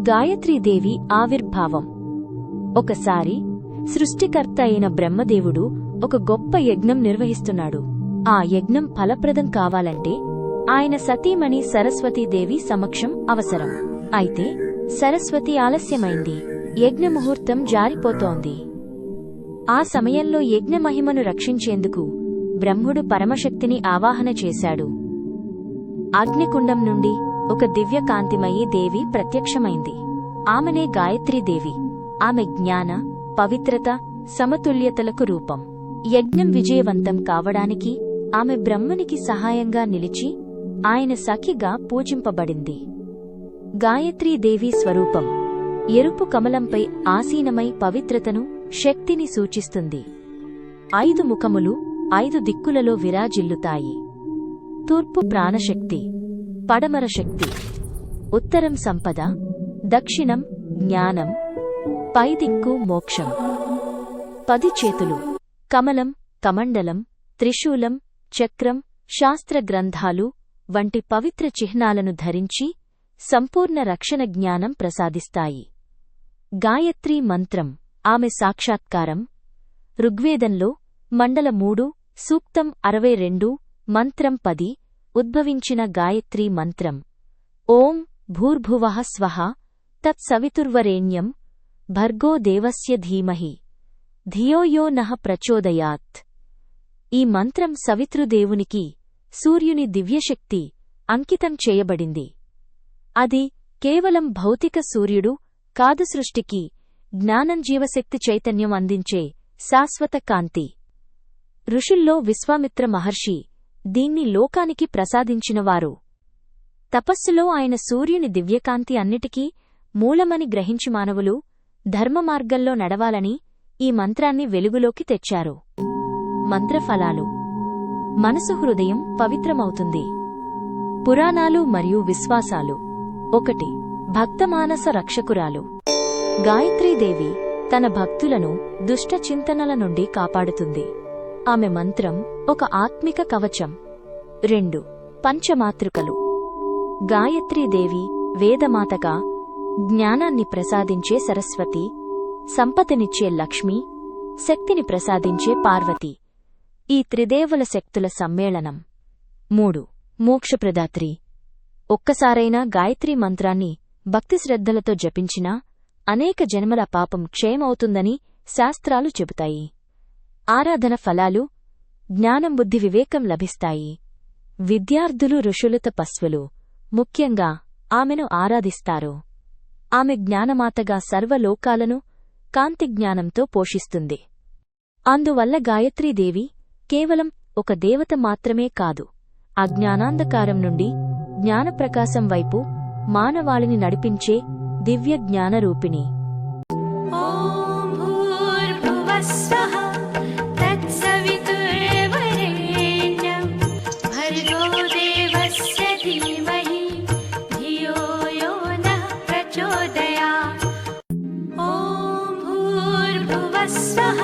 గాయత్రీదేవి ఆవిర్భావం. ఒకసారి సృష్టికర్త అయిన బ్రహ్మదేవుడు ఒక గొప్ప యజ్ఞం నిర్వహిస్తున్నాడు. ఆ యజ్ఞం ఫలప్రదం కావాలంటే ఆయన సతీమణి సరస్వతీదేవి సమక్షం అవసరం. అయితే సరస్వతి ఆలస్యమైంది. యజ్ఞ ముహూర్తం జారిపోతోంది. ఆ సమయంలో యజ్ఞ మహిమను రక్షించేందుకు బ్రహ్ముడు పరమశక్తిని ఆవాహన చేశాడు. అగ్నికుండం నుండి ఒక దివ్య కాంతిమయీ దేవి ప్రత్యక్షమైంది. ఆమెనే గాయత్రీదేవి ఆమె జ్ఞాన పవిత్రత సమతుల్యతలకు రూపం. యజ్ఞం విజయవంతం కావడానికి ఆమె బ్రహ్మనికి సహాయంగా నిలిచి ఆయన సఖిగా పూజింపబడింది. గాయత్రీదేవి స్వరూపం. ఎరుపు కమలంపై ఆసీనమై పవిత్రతను శక్తిని సూచిస్తుంది. ఐదు ముఖములు ఐదు దిక్కులలో విరాజిల్లుతాయి. తూర్పు ప్రాణశక్తి. పడమర శక్తి. ఉత్తరం సంపద దక్షిణం జ్ఞానం పైదిక్కు మోక్షం. పది చేతులు. కమలం కమండలం త్రిశూలం చక్రం శాస్త్ర గ్రంథాలు వంటి పవిత్ర చిహ్నాలను ధరించి సంపూర్ణ రక్షణ జ్ఞానం ప్రసాదిస్తాయి. గాయత్రీ మంత్రం. ఆమె సాక్షాత్కారం. ఋగ్వేదంలో మండల మూడు సూక్తం అరవై రెండు మంత్రం పది ఉద్భవించిన గాయత్రీ మంత్రం. ఓం భూర్భువః స్వః తత్సవితుర్వరేణ్యం భర్గో దేవస్య ధీమహి. ధియో యో నః ప్రచోదయాత్. ఈ మంత్రం సవితృదేవునికి సూర్యుని దివ్యశక్తి అంకితం చేయబడింది. అది కేవలం భౌతిక సూర్యుడు కాదు సృష్టికి జ్ఞానం జీవశక్తి చైతన్యం అందించే శాశ్వత కాంతి. ఋషుల్లో విశ్వామిత్ర మహర్షి దీన్ని లోకానికి ప్రసాదించినవారు. తపస్సులో ఆయన సూర్యుని దివ్యకాంతి అన్నిటికీ మూలమని గ్రహించి మానవులు ధర్మమార్గంలో నడవాలని ఈ మంత్రాన్ని వెలుగులోకి తెచ్చారు. మంత్రఫలాలు. మనసు హృదయం పవిత్రమవుతుంది. పురాణాలు మరియు విశ్వాసాలు. ఒకటి. భక్తమానస రక్షకురాలు. గాయత్రీదేవి తన భక్తులను దుష్ట చింతనల నుండి కాపాడుతుంది. ఆమె మంత్రం ఒక ఆత్మిక కవచం. రెండు పంచమాతృకలు. గాయత్రీదేవి వేదమాతగా జ్ఞానాన్ని ప్రసాదించే సరస్వతి సంపదనిచ్చే లక్ష్మి శక్తిని ప్రసాదించే పార్వతి. ఈ త్రిదేవుల శక్తుల సమ్మేళనం. మూడు మోక్షప్రదాత్రి. ఒక్కసారైనా గాయత్రీ మంత్రాన్ని భక్తిశ్రద్ధలతో జపించినా అనేక జన్మల పాపం క్షయమవుతుందని శాస్త్రాలు చెబుతాయి. ఆరాధన ఫలాలు జ్ఞానం బుద్ధి వివేకం లభిస్తాయి. విద్యార్థులు ఋషులు తపస్వులు ముఖ్యంగా ఆమెను ఆరాధిస్తారు. ఆమె జ్ఞానమాతగా సర్వలోకాలను కాంతి జ్ఞానంతో పోషిస్తుంది. అందువల్ల గాయత్రీదేవి కేవలం ఒక దేవత మాత్రమే కాదు అజ్ఞానాంధకారం నుండి జ్ఞానప్రకాశం వైపు మానవాళిని నడిపించే దివ్య జ్ఞానరూపిణి ेवस्य धीमहि धियो यो नः प्रचोदयात्। ॐ भूर्भुवः सः